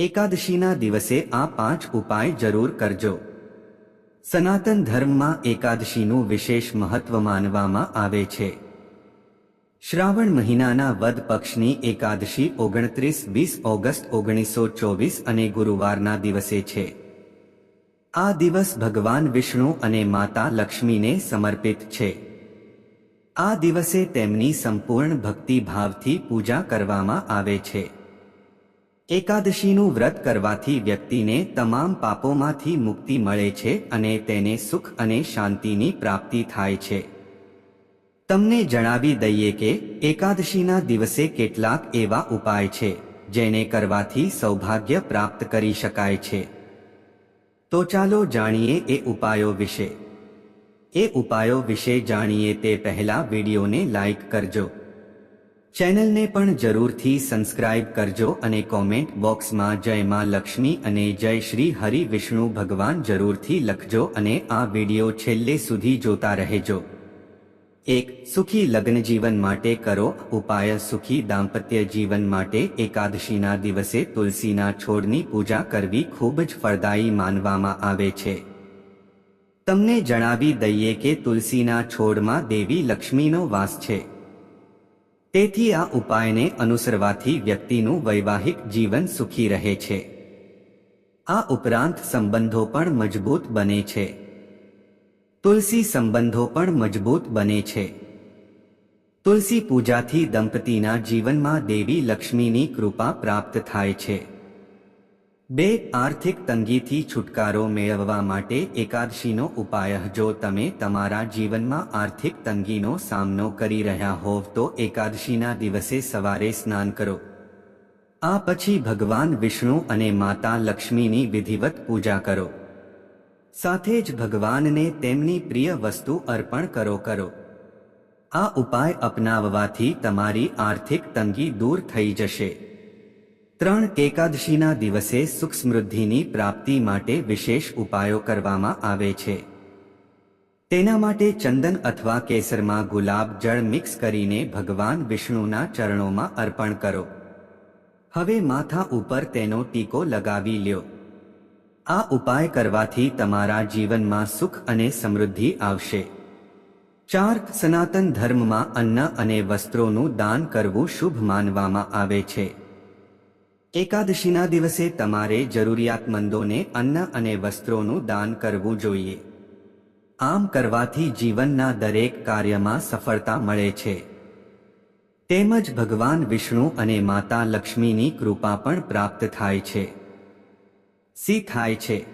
એકાદશીના દિવસે આ પાંચ ઉપાય જરૂર કરજો. સનાતન ધર્મમાં એકાદશીનું વિશેષ મહત્વ માનવામાં આવે છે. શ્રાવણ મહિનાના વદ પક્ષની એકાદશી ઓગણત્રીસ વીસ ઓગસ્ટ ઓગણીસો ચોવીસ અને ગુરુવારના દિવસે છે. આ દિવસ ભગવાન વિષ્ણુ અને માતા લક્ષ્મીને સમર્પિત છે. આ દિવસે તેમની સંપૂર્ણ ભક્તિભાવથી પૂજા કરવામાં આવે છે. એકાદશીનું વ્રત કરવાથી વ્યક્તિને તમામ પાપોમાંથી મુક્તિ મળે છે અને તેને સુખ અને શાંતિની પ્રાપ્તિ થાય છે. તમને જણાવી દઈએ કે એકાદશીના દિવસે કેટલાક એવા ઉપાય છે, જેને કરવાથી સૌભાગ્ય પ્રાપ્ત કરી શકાય છે. તો ચાલો જાણીએ એ ઉપાયો વિશે. એ ઉપાયો વિશે જાણીએ તે પહેલા વિડીયોને લાઈક કરજો. ચેનલને પણ જરૂરથી સબસ્ક્રાઇબ કરજો અને કોમેન્ટ બોક્સમાં જય માં લક્ષ્મી અને જય શ્રી હરિ વિષ્ણુ ભગવાન જરૂરથી લખજો અને આ વિડિયો છેલ્લે સુધી જોતા રહેજો. એક, સુખી લગ્ન જીવન માટે કરો. ઉપાય, સુખી દાંપત્ય જીવન માટે એકાદશીના દિવસે તુલસીના છોડની પૂજા કરવી ખૂબ જ ફળદાયી માનવામાં આવે છે. તમને જણાવી દઈએ કે તુલસીના છોડમાં દેવી લક્ષ્મીનો વાસ છે. તેથી આ ઉપાયને અનુસરવાથી વ્યક્તિનું વૈવાહિક જીવન સુખી રહે છે. આ ઉપરાંત સંબંધો પણ મજબૂત બને છે. તુલસી સંબંધો પણ મજબૂત બને છે. તુલસી પૂજાથી દંપતીના જીવનમાં દેવી લક્ષ્મીની કૃપા પ્રાપ્ત થાય છે. બે આર્થિક તંગીથી છુટકારો મેળવવા માટે એકાદશીનો ઉપાય. જો તમે તમારા જીવનમાં આર્થિક તંગીનો સામનો કરી રહ્યા હોવ તો એકાદશીના દિવસે સવારે સ્નાન કરો. આ પછી ભગવાન વિષ્ણુ અને માતા લક્ષ્મીની વિધિવત પૂજા કરો. સાથે જ ભગવાનને તેમની પ્રિય વસ્તુ અર્પણ કરો કરો. આ ઉપાય અપનાવવાથી તમારી આર્થિક તંગી દૂર થઈ જશે. ત્રણ એકાદશીના દિવસે સુખ સમૃદ્ધિની પ્રાપ્તિ માટે વિશેષ ઉપાયો કરવામાં આવે છે. તેના માટે ચંદન અથવા કેસરમાં ગુલાબ જળ મિક્સ કરીને ભગવાન વિષ્ણુના ચરણોમાં અર્પણ કરો. હવે માથા ઉપર તેનો ટીકો લગાવી લ્યો. આ ઉપાય કરવાથી તમારા જીવનમાં સુખ અને સમૃદ્ધિ આવશે. ચાર સનાતન ધર્મમાં અન્ન અને વસ્ત્રોનું દાન કરવું શુભ માનવામાં આવે છે. એકાદશીના દિવસે તમારે જરૂરિયાતમંદોને અન્ન અને વસ્ત્રોનું દાન કરવું જોઈએ. આમ કરવાથી જીવનના દરેક કાર્યમાં સફળતા મળે છે. તેમજ ભગવાન વિષ્ણુ અને માતા લક્ષ્મીની કૃપા પણ પ્રાપ્ત થાય છે. સી થાય છે?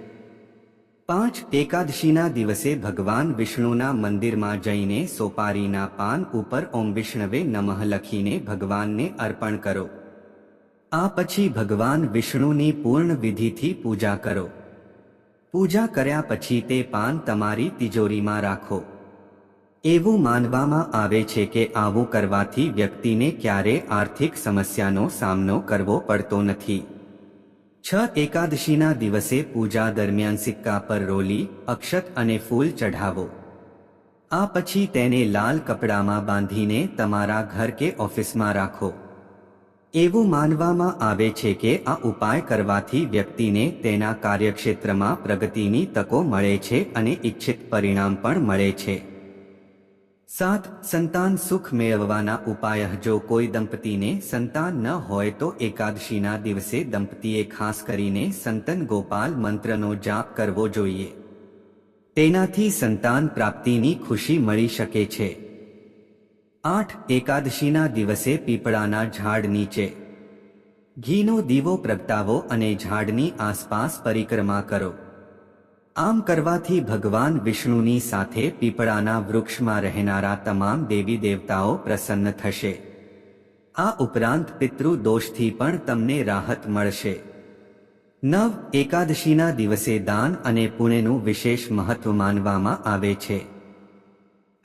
પાંચ એકાદશીના દિવસે ભગવાન વિષ્ણુના મંદિરમાં જઈને સોપારીના પાન ઉપર ઓમ વિષ્ણવે નમઃ લખીને ભગવાનને અર્પણ કરો. આ પછી ભગવાન વિષ્ણુની પૂર્ણ વિધિથી પૂજા કરો. પૂજા કર્યા પછી તે પાન તમારી તિજોરીમાં રાખો. એવું માનવામાં આવે છે કે આવું કરવાથી વ્યક્તિને ક્યારે આર્થિક સમસ્યાનો સામનો કરવો પડતો નથી. છ એકાદશીના દિવસે પૂજા દરમિયાન સિક્કા પર રોલી, અક્ષત અને ફૂલ ચઢાવો. આ પછી તેને લાલ કપડામાં બાંધીને તમારા ઘર કે ઓફિસમાં રાખો. એવું માનવામાં આવે છે કે આ ઉપાય કરવાથી વ્યક્તિને તેના કાર્યક્ષેત્રમાં પ્રગતિની તકો મળે છે અને ઇચ્છિત પરિણામ પણ મળે છે. સાત, સંતાન સુખ મેળવવાના ઉપાય. જો કોઈ દંપતીને સંતાન ન હોય તો એકાદશીના દિવસે દંપતીએ ખાસ કરીને સંતન ગોપાલ મંત્રનો જાપ કરવો જોઈએ. તેનાથી સંતાન પ્રાપ્તિની ખુશી મળી શકે છે. આઠ એકાદશીના દિવસે પીપળાના ઝાડ નીચે. ઘીનો દીવો પ્રગટાવો અને ઝાડની આસપાસ પરિક્રમા કરો. આમ કરવાથી ભગવાન વિષ્ણુની સાથે પીપળાના વૃક્ષમાં રહેનારા તમામ દેવી દેવતાઓ પ્રસન્ન થશે. આ ઉપરાંત પિતૃ દોષથી પણ તમને રાહત મળશે. નવ એકાદશીના દિવસે દાન અને પુણ્યનું વિશેષ મહત્વ માનવામાં આવે છે.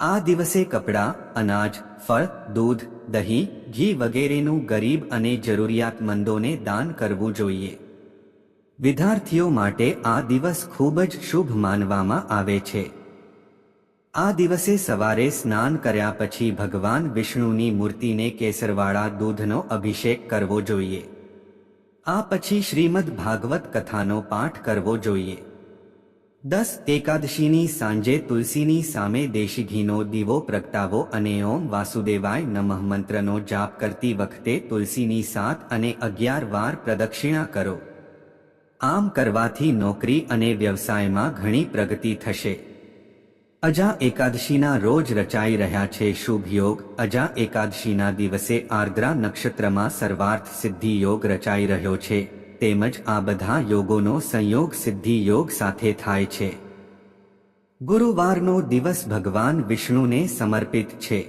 આ દિવસે કપડાં, અનાજ, ફળ, દૂધ, દહીં, ઘી વગેરેનું ગરીબ અને જરૂરિયાતમંદોને દાન કરવું જોઈએ. વિદ્યાર્થીઓ માટે આ દિવસ ખૂબ જ શુભ માનવામાં આવે છે. આ દિવસે સવારે સ્નાન કર્યા પછી ભગવાન વિષ્ણુની મૂર્તિને કેસરવાળા દૂધનો અભિષેક કરવો જોઈએ. આ પછી શ્રીમદ ભાગવત કથાનો પાઠ કરવો જોઈએ. દસ એકાદશીની સાંજે તુલસીની સામે દેશી ઘીનો દીવો પ્રગટાવો અને ઓમ વાસુદેવાય નમઃ મંત્રનો જાપ કરતી વખતે તુલસીની સાત અને અગિયાર વાર પ્રદક્ષિણા કરો. આમ કરવાથી નોકરી અને વ્યવસાયમાં ઘણી પ્રગતિ થશે. અજા એકાદશીના રોજ રચાઈ રહ્યા છે શુભ યોગ. અજા એકાદશીના દિવસે આર્દ્રા નક્ષત્રમાં સર્વાર્થ સિદ્ધિ યોગ રચાઈ રહ્યો છે. તેમજ આ બધા યોગોનો સંયોગ, સિદ્ધિ યોગ સાથે થાય છે. ગુરુવારનો દિવસ ભગવાન વિષ્ણુને સમર્પિત છે.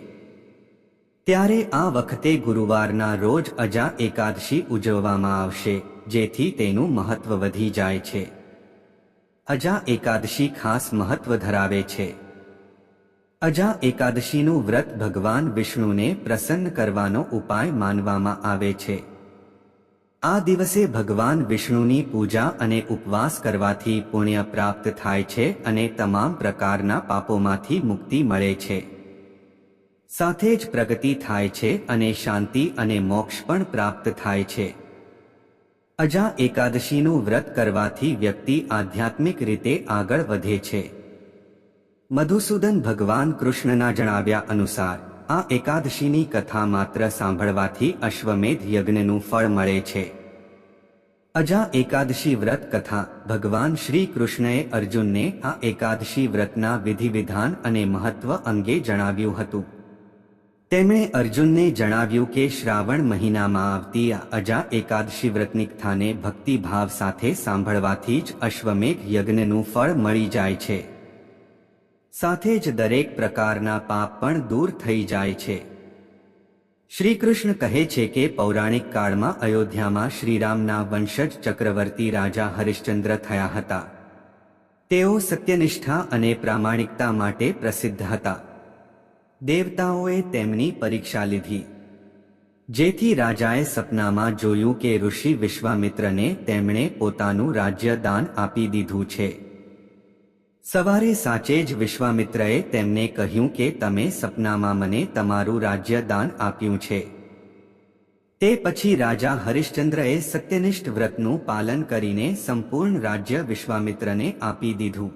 ત્યારે આ વખતે ગુરુવારના રોજ અજા એકાદશી ઉજવવામાં આવશે, જેથી તેનું મહત્વ વધી જાય છે. અજા એકાદશી ખાસ મહત્વ ધરાવે છે. અજા એકાદશીનું વ્રત ભગવાન વિષ્ણુને પ્રસન્ન કરવાનો ઉપાય માનવામાં આવે છે. આ દિવસે ભગવાન વિષ્ણુની પૂજા અને ઉપવાસ કરવાથી પુણ્ય પ્રાપ્ત થાય છે અને તમામ પ્રકારના પાપોમાંથી મુક્તિ મળે છે. સાથે જ પ્રગતિ થાય છે અને શાંતિ અને મોક્ષ પણ પ્રાપ્ત થાય છે. અજા એકાદશીનું વ્રત કરવાથી વ્યક્તિ આધ્યાત્મિક રીતે આગળ વધે છે. મધુસૂદન ભગવાન કૃષ્ણના જણાવ્યા અનુસાર આ એકાદશીની કથા માત્ર સાંભળવાથી અશ્વમેધ યજ્ઞનું ફળ મળે છે. અજા એકાદશી વ્રત કથા. ભગવાન શ્રી કૃષ્ણએ અર્જુનને આ એકાદશી વ્રતના વિધિવિધાન અને મહત્વ અંગે જણાવ્યું હતું. તેમણે અર્જુનને જણાવ્યું કે શ્રાવણ મહિનામાં આવતી અજા એકાદશી વ્રતની કથાને ભક્તિભાવ સાથે સાંભળવાથી જ અશ્વમેઘ યજ્ઞનું ફળ મળી જાય છે. સાથે જ દરેક પ્રકારના પાપ પણ દૂર થઈ જાય છે. શ્રી કૃષ્ણ કહે છે કે પૌરાણિક કાળમાં અયોધ્યામાં શ્રીરામના વંશજ ચક્રવર્તી રાજા હરિશ્ચંદ્ર થયા હતા. તેઓ સત્યનિષ્ઠા અને પ્રામાણિકતા માટે પ્રસિદ્ધ હતા. દેવતાઓએ તેમની પરીક્ષા લીધી. જેથી રાજાએ સપનામાં જોયું કે ઋષિ વિશ્વામિત્રને તેમણે પોતાનું રાજ્ય દાન આપી દીધું છે. સવારે સાચે જ વિશ્વામિત્રએ તેમને કહ્યું કે તમે સપનામાં મને તમારું રાજ્ય દાન આપ્યું છે. તે પછી રાજા હરિશ્ચંદ્રએ સત્યનિષ્ઠ વ્રતનું પાલન કરીને સંપૂર્ણ રાજ્ય વિશ્વામિત્રને આપી દીધું.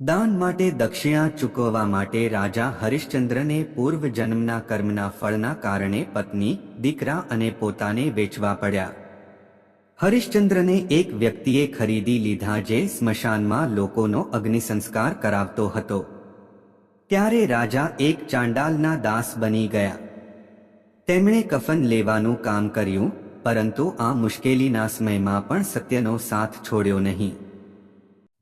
દાન માટે દક્ષિણા ચૂકવવા માટે રાજા હરિશ્ચંદ્રને પૂર્વ જન્મના કર્મના ફળના કારણે પત્ની, દીકરા અને પોતાને વેચવા પડ્યા. હરિશ્ચંદ્રને એક વ્યક્તિએ ખરીદી લીધા જે સ્મશાનમાં લોકોનો અગ્નિસંસ્કાર કરાવતો હતો. ત્યારે રાજા એક ચાંડાલના દાસ બની ગયા. તેમણે કફન લેવાનું કામ કર્યું, પરંતુ આ મુશ્કેલીના સમયમાં પણ સત્યનો સાથ છોડ્યો નહીં.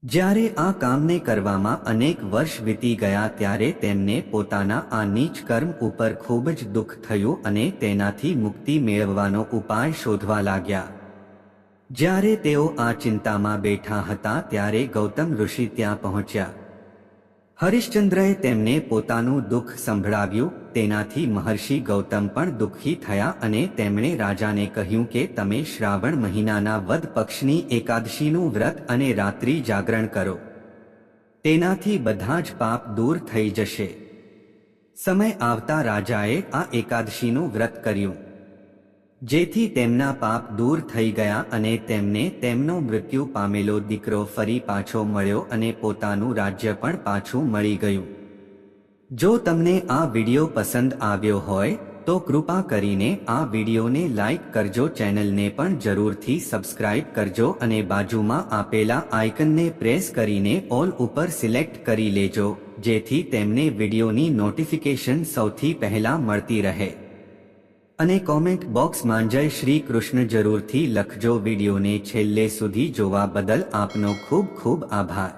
જ્યારે આ કામને કરવામાં અનેક વર્ષ વીતી ગયા ત્યારે તેમને પોતાના આ નીચ કર્મ ઉપર ખૂબ જ દુઃખ થયું અને તેનાથી મુક્તિ મેળવવાનો ઉપાય શોધવા લાગ્યા. જ્યારે તેઓ આ ચિંતામાં બેઠા હતા ત્યારે ગૌતમ ઋષિ ત્યાં પહોંચ્યા. હરિશ્ચંદ્રએ તેમને પોતાનું દુઃખ સંભળાવ્યું, તેનાથી મહર્ષિ ગૌતમ પણ દુઃખી થયા અને તેમણે રાજાને કહ્યું કે તમે શ્રાવણ મહિનાના વદ પક્ષની એકાદશીનું વ્રત અને રાત્રિ જાગરણ કરો. તેનાથી બધા જ પાપ દૂર થઈ જશે. સમય આવતા રાજાએ આ એકાદશીનું વ્રત કર્યું. જેથી તેમના પાપ દૂર થઈ ગયા અને તેમને તેમનો મૃત્યુ પામેલો દીકરો ફરી પાછો મળ્યો અને પોતાનું રાજ્ય પણ પાછું મળી ગયું. જો તમને આ વીડિયો પસંદ આવ્યો હોય, તો કૃપા કરીને આ વિડિયોને લાઇક કરજો, ચેનલને પણ જરૂરથી સબસ્ક્રાઇબ કરજો અને બાજુમાં આપેલા આઇકનને પ્રેસ કરીને ઓલ ઉપર સિલેક્ટ કરી લેજો, જેથી તેમને વિડિયોની નોટિફિકેશન સૌથી પહેલા મળતી રહે. અને કોમેન્ટ બોક્સમાં જય શ્રી કૃષ્ણ જરૂરથી લખજો વિડીયોને છેલ્લે સુધી જોવા બદલ આપનો ખૂબ ખૂબ આભાર.